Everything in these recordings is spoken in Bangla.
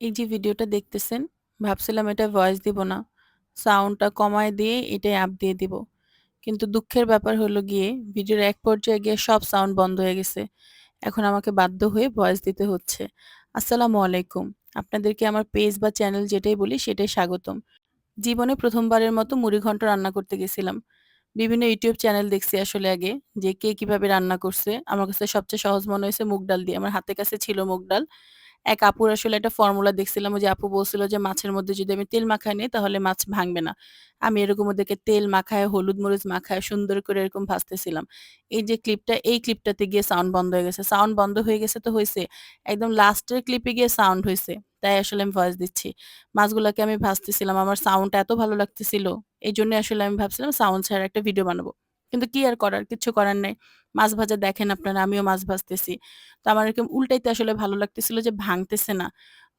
এই যে ভিডিওটা দেখতেছেন, ভাবছিলাম এটা ভয়েস দিব না। সাউন্ডটা কমায় দিয়ে এটাই আপ দিয়ে দিব। কিন্তু দুঃখের ব্যাপার হলো গিয়ে ভিডিওর এক পর্যায়ে গিয়ে সব সাউন্ড বন্ধ হয়ে গেছে। এখন আমাকে বাধ্য হয়ে ভয়েস দিতে হচ্ছে। আসসালামু আলাইকুম। আপনাদেরকে আমার পেজ বা চ্যানেল যেটাই বলি সেটাই স্বাগতম। জীবনে ১ম বারের মতো মুড়িঘন্ট রান্না করতে গেছিলাম। বিভিন্ন ইউটিউব চ্যানেল দেখছি আসলে আগে যে কে কীভাবে রান্না করছে। আমার কাছে সবচেয়ে সহজ মনে হয়েছে মুগ ডাল দিয়ে। আমার হাতের কাছে ছিল মুগ ডাল। এক আপুর আসলে একটা ফর্মুলা দেখছিলাম যে আপু বলছিল যে মাছের মধ্যে যদি আমি তেল মাখায় নিই তাহলে মাছ ভাঙবে না। আমি এরকম ওদেরকে তেল মাখায়, হলুদ মরিচ মাখায় সুন্দর করে এরকম ভাজতেছিলাম। এই যে ক্লিপটা এই ক্লিপটাতে গিয়ে সাউন্ড বন্ধ হয়ে গেছে। সাউন্ড বন্ধ হয়ে গেছে তো হয়েছে একদম লাস্টের ক্লিপে গিয়ে সাউন্ড হয়েছে তাই আসলে আমি ভয়েস দিচ্ছি। মাছগুলোকে আমি ভাজতেছিলাম। আমার সাউন্ডটা এত ভালো লাগতেছিল। এই জন্য আসলে আমি ভাবছিলাম সাউন্ড ছাড়া একটা ভিডিও বানাবো। কিন্তু কি আর করার? কিচ্ছু করার নাই। মাছ ভাজা দেখেন আপনারা আমিও মাছ ভাজতেছি। তো আমার এরকম উল্টাইতে আসলে ভালো লাগতেছিল যে ভাঙতেছে না।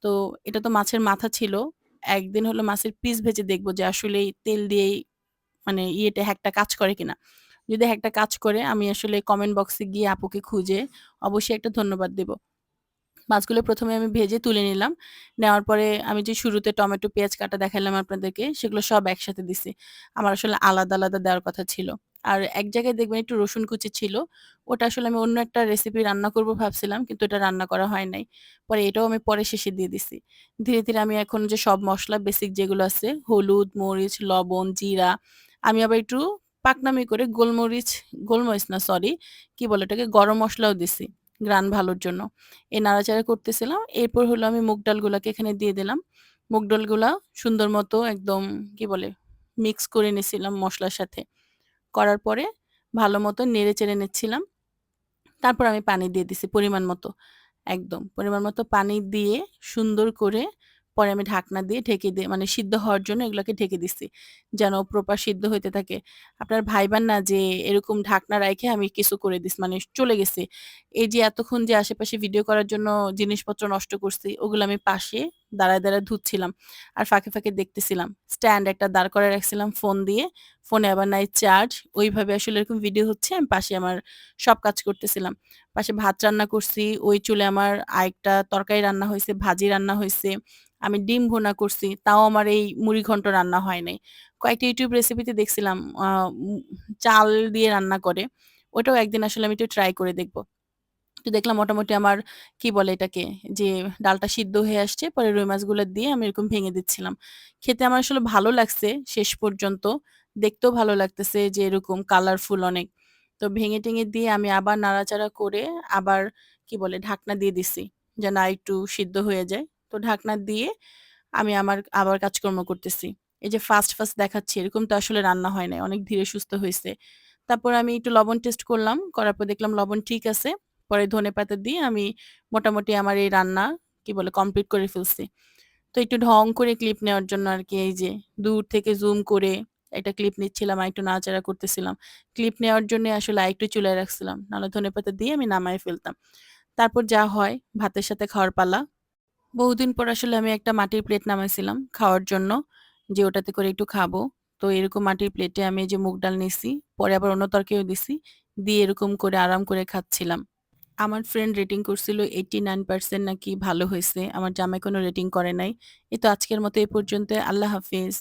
তো এটা তো মাছের মাথা ছিল। একদিন হলো মাছের পিস ভেজে দেখব যে আসলেই তেল দিয়েই মানে ইয়েটা হ্যাকটা কাজ করে কিনা। যদি হ্যাকটা কাজ করে আমি আসলে কমেন্ট বক্সে গিয়ে আপুকে খুঁজে অবশ্যই একটা ধন্যবাদ দেব। মাছগুলো প্রথমে আমি ভেজে তুলে নিলাম। নেওয়ার পরে আমি যে শুরুতে টমেটো, পেঁয়াজ কাটা দেখালাম আপনাদেরকে, সেগুলো সব একসাথে দিছি। আমার আসলে আলাদা, আলাদা দেওয়ার কথা ছিল। আর এক জায়গায় দেখবেন একটু রসুন কুচি ছিল। ওটা আসলে আমি অন্য একটা রেসিপি রান্না করব ভাবছিলাম, কিন্তু এটা রান্না করা হয় নাই। পরে এটাও আমি পরে শেষে দিয়ে দিছি। ধীরে, ধীরে আমি এখন যে সব মশলা বেসিক যেগুলো আছে, হলুদ, মরিচ, লবণ, জিরা, আমি আবার একটু পাকনামি করে গোলমরিচ, গোলমরিচ না সরি, কি বলে ওটাকে? গরম মশলাও দিছি, গ্রান ভালোর জন্য। এই নাড়াচাড়া করতেছিলাম। এরপর হলো আমি মুগ ডালগুলাকে এখানে দিয়ে দিলাম। মুগ ডালগুলা সুন্দর মতো একদম কি বলে? মিক্স করে নিয়েছিলাম মশলার সাথে। করার পরে ভালো মতো নেড়ে-চেড়ে নিচ্ছিলাম। তারপর আমি পানি দিয়ে দিছি পরিমাণ মতো। একদম পরিমাণ মতো পানি দিয়ে সুন্দর করে পরে আমি ঢাকনা দিয়ে ঢেকে দিয়ে মানে সিদ্ধ হওয়ার জন্য এগুলোকে ঢেকে দিছি। যেন প্রপার সিদ্ধ হইতে থাকে। আপনার ভাইবেন না যে এরকম ঢাকনা রাইখে আমি কিছু করে দিস মানে চলে গেছে এই যে এতক্ষণ যে আশেপাশে ভিডিও করার জন্য জিনিসপত্র নষ্ট করছি, ওগুলো আমি পাশে দাঁড়ায়, দাঁড়ায় ধুচ্ছিলাম। আর ফাঁকে, ফাঁকে দেখতেছিলাম। স্ট্যান্ড একটা দাঁড় করায় রাখছিলাম ফোন দিয়ে। ফোনে আবার নাই চার্জ। ওইভাবে আসলে এরকম ভিডিও হচ্ছে, আমি পাশে আমার সব কাজ করতেছিলাম। পাশে ভাত রান্না করছি, ওই চুলে আমার আরেকটা তরকারি রান্না হয়েছে ভাজি রান্না হয়েছে আমি ডিম ভুনা করছি। তাও আমার এই মুড়ি ঘন্ট রান্না হয় নাই। কয়েকটা ইউটিউব রেসিপিতে দেখছিলাম চাল দিয়ে রান্না করে। ওটাও একদিন আসলে আমি একটু ট্রাই করে দেখব। তো দেখলাম মোটামুটি আমার কি বলে এটাকে? যে ডালটা সিদ্ধ হয়ে আসছে। পরে রুই মাছগুলো দিয়ে আমি এরকম ভেঙে দিচ্ছিলাম। খেতে আমার আসলে ভালো লাগছে শেষ পর্যন্ত। দেখতেও ভালো লাগতেছে যে এরকম কালারফুল অনেক। তো ভেঙে-টেঙে দিয়ে আমি আবার নাড়াচাড়া করে আবার কি বলে? ঢাকনা দিয়ে দিছি। যেন একটু সিদ্ধ হয়ে যায়। তো ঢাকনা দিয়ে আমি আমার আবার কাজকর্ম করতেছি। এই যে ফার্স্ট, ফার্স্ট দেখাচ্ছি এরকম তো আসলে রান্না হয় নাই। অনেক ধীরে সুস্থ হয়েছে তারপর আমি একটু লবণ টেস্ট করলাম। করার পর দেখলাম লবণ ঠিক আছে। পরে ধনেপাতা দিয়ে আমি মোটামুটি আমার এই রান্না কি বলে? কমপ্লিট করে ফেলছি। তো একটু ঢং করে ক্লিপ নেওয়ার জন্য আর কি এই যে দূর থেকে জুম করে একটা ক্লিপ নিচ্ছিলাম, আরেকটু নাড়াচাড়া করতেছিলাম। ক্লিপ নেওয়ার জন্যই আসলে আরেকটু চুলায় রাখছিলাম। নাহলে ধনেপাতা দিয়ে আমি নামায় ফেলতাম। তারপর যা হয় ভাতের সাথে খাওয়ার পালা। বহুদিন পর আসলে আমি একটা মাটির প্লেট নামাইছিলাম খাওয়ার জন্য। যে ওটাতে করে একটু খাব। তো এরকম মাটির প্লেটে আমি যে মুগ ডাল নিছি। পরে আবার অন্য তরকারিও দিছি। দিয়ে এরকম করে আরাম করে খাচ্ছিলাম। আমার ফ্রেন্ড রেটিং করছিল 89% নাকি ভালো হয়েছে আমার জামাই কোনো রেটিং করে নাই। এ তো আজকের মতো এ পর্যন্ত। আল্লাহ হাফেজ।